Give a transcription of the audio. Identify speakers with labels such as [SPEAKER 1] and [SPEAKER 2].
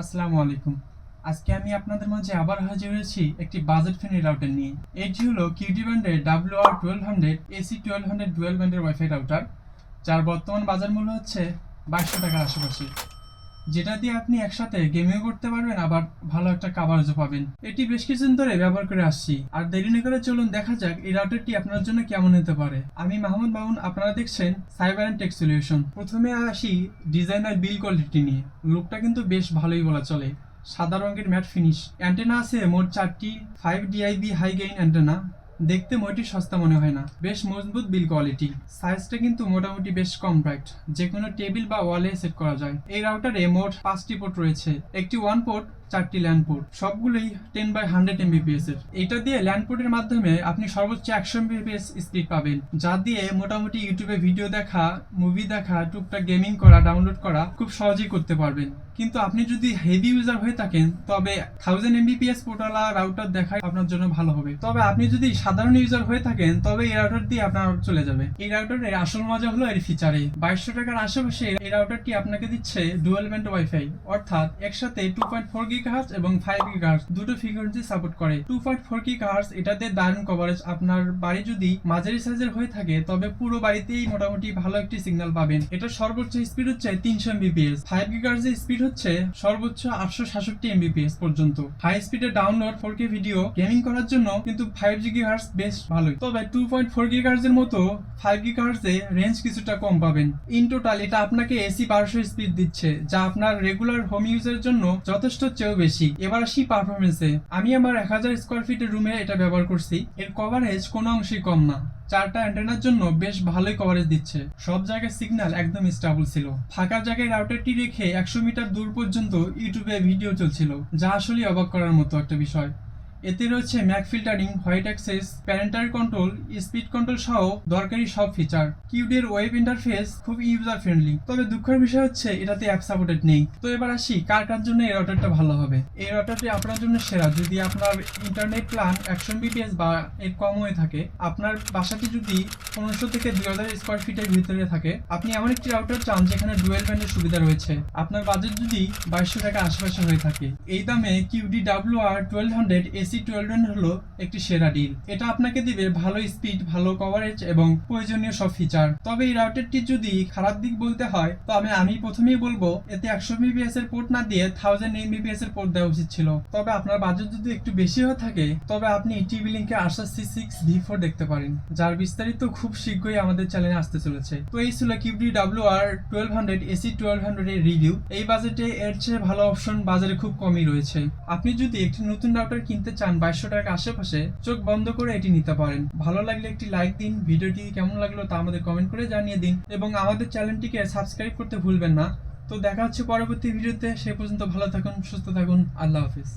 [SPEAKER 1] আসসালামু আলাইকুম। আজকে আমি আপনাদের মাঝে আবার হাজির হয়েছি একটি বাজেট ফ্রেন্ডলি রাউটার নিয়ে। এটি হলো কিউটি ব্র্যান্ডের W R twelve hundred, AC twelve hundred dual ব্যান্ডের ওয়াইফাই রাউটার, যার বর্তমান বাজার মূল্য হচ্ছে বাইশশো টাকার আশেপাশে। যেটা দিয়ে আপনি একসাথে গেমিং করতে পারবেন, আবার ভালো একটা কাভারেজও পাবেন। এটি বেশ কিছুদিন ধরে ব্যবহার করে আসছি। আর দেরি না করে চলুন দেখা যাক এই রাউটারটি আপনার জন্য কেমন হতে পারে। আমি মাহমুদ মামুন, আপনারা দেখছেন সাইবার অ্যান্ড টেক সলিউশন প্রথমে আসি ডিজাইনার বিল কোয়ালিটি নিয়ে। লুকটা কিন্তু বেশ ভালোই বলা চলে। সাদা রঙের ম্যাট ফিনিশ অ্যান্টেনা আছে মোট চারটি five DIB high gain antenna দেখতে মোটি সস্তা মনে হয় না। বেশ মজবুত বিল কোয়ালিটি সাইজটা কিন্তু মোটামুটি বেশ কম্প্যাক্ট যে কোনো টেবিল বা ওয়ালে সেট করা যায়। এই রাউটারে মোট পাঁচটি পোর্ট রয়েছে। একটি ওয়ান পোর্ট চারটি ল্যান্ড পোর্ট সবগুলোই টেন বাই হান্ড্রেড এমবিপিএস এর। এটা দিয়ে ল্যান্ড পোর্টের মাধ্যমে আপনি সর্বোচ্চ একশো এমবিপিএস স্পিড পাবেন। যা দিয়ে মোটামুটি ইউটিউবে ভিডিও দেখা মুভি দেখা, টুকটাক গেমিং করা ডাউনলোড করা খুব সহজেই করতে পারবেন। কিন্তু আপনি যদি হেভি ইউজার হয়ে থাকেন, তবে থাউজেন্ড এমবিপিএস পোর্টালা রাউটার দেখা আপনার জন্য ভালো হবে। তবে আপনি যদি সাধারণ ইউজার হয়ে থাকেন, তবে এই রাউটার দিয়ে আপনার চলে যাবে। এই রাউটারের আসল মজা হলো এর ফিচারে বাইশশো টাকার আশেপাশে এই রাউটারটি আপনাকে দিচ্ছে ডুয়েল ব্যান্ড ওয়াইফাই অর্থাৎ একসাথে টু পয়েন্ট ফোর গিগাহার্স এবং ফাইভ গিগাহার্স দুটো ফ্রিকোয়েন্সি সাপোর্ট করে। টু পয়েন্ট ফোর গিগাহার্স এটাতে দারুণ কভারেজ আপনার বাড়ি যদি মাঝারি সাইজের হয়ে থাকে, তবে পুরো বাড়িতেই মোটামুটি ভালো একটি সিগন্যাল পাবেন। এটা সর্বোচ্চ স্পিড হচ্ছে তিনশো এমবিপিএস ফাইভ গিগাহার্স এর স্পিড হচ্ছে সর্বোচ্চ আটশো সাতষট্টি এমবিপিএস পর্যন্ত। হাই স্পিডে download four K video gaming করার জন্য কিন্তু ফাইভ জি গিগাহার্স বেশ ভালোই। তবে টু পয়েন্ট ফোর গিগাহার্স এর মতো ফাইভ গিগাহার্স এ রেঞ্জ কিছুটা কম পাবেন। ইন টোটাল এটা আপনাকে এসি বারোশো স্পিড দিচ্ছে, যা আপনার রেগুলার হোম ইউজের জন্য যথেষ্ট চেয়েও বেশি। এবার আসি পারফরমেন্সে আমি আমার এক হাজার স্কোয়ার ফিটের রুমে এটা ব্যবহার করছি। এর কভারেজ কোনো অংশেই কম না। চারটা অ্যান্টেনার জন্য বেশ ভালোই কভারেজ দিচ্ছে। সব জায়গায় সিগন্যাল একদম স্টাবল ছিল। ফাঁকা জায়গায় রাউটারটি রেখে একশো মিটার দূর পর্যন্ত ইউটিউবে ভিডিও চলছিল, যা আসলে অবাক করার মতো একটা বিষয়। এতে রয়েছে MAC filtering, white access, parental control, speed control সহ দরকারি সব ফিচার কিউডের ওয়েব ইন্টারফেস খুব ইউজার ফ্রেন্ডলি তবে দুঃখের বিষয় হচ্ছে, এটাতে অ্যাপ সাপোর্টেড নেই। তো এবার আসি, কার কার জন্য এই রাউটারটা ভালো হবে? এই রাউটারটি আপনার জন্য সেরা। যদি আপনার ইন্টারনেট প্ল্যান একশো বিপিএস বা এর কম হয়ে থাকে, আপনার বাসাটি যদি পনেরোশো থেকে দুই হাজার স্কোয়ার ফিটের ভিতরে থাকে, আপনি এমন একটি রাউটার চান যেখানে ডুয়েল ব্যান্ডের সুবিধা রয়েছে। আপনার বাজেট যদি বাইশশো টাকা আশেপাশে হয়ে থাকে। এই দামে Cudy W R twelve hundred AC twelve হলো একটি সেরা ডিল। এটা আপনাকে দিবে ভালো স্পিড ভালো কভারেজ এবং প্রয়োজনীয় সব ফিচার তবে এই রাউটারটি যদি খারাপ দিক বলতে হয়, তবে আমি প্রথমেই বলব, এতে একশো এমবিপিএস এর পোর্ট না দিয়ে থাউজেন্ড এমবিপিএস এর পোর্ট দেওয়া উচিত ছিল। তবে আপনার বাজেট যদি একটু বেশি হয়ে থাকে, তবে আপনি টিভি লিঙ্কে আসার সি সিক্স ভি ফোর দেখতে পারেন, যার বিস্তারিত খুব শীঘ্রই আমাদের চ্যানেলে আসতে চলেছে। তো এই ছিল Cudy W R twelve hundred AC twelve hundred এর রিভিউ এই বাজেটে এর চেয়ে ভালো অপশন বাজারে খুব কমই রয়েছে। আপনি যদি একটি নতুন রাউটার কিনতে চান বাইশশো টাকা আশেপাশে চোখ বন্ধ করে এটি নিতে পারেন। ভালো লাগলে একটি লাইক দিন, ভিডিওটি কেমন লাগল তা আমাদের কমেন্ট করে জানিয়ে দিন এবং আমাদের চ্যানেলটিকে সাবস্ক্রাইব করতে ভুলবেন না। তো দেখা হচ্ছে পরবর্তী ভিডিওতে, সে পর্যন্ত ভালো থাকুন, সুস্থ থাকুন, আল্লাহ হাফিজ।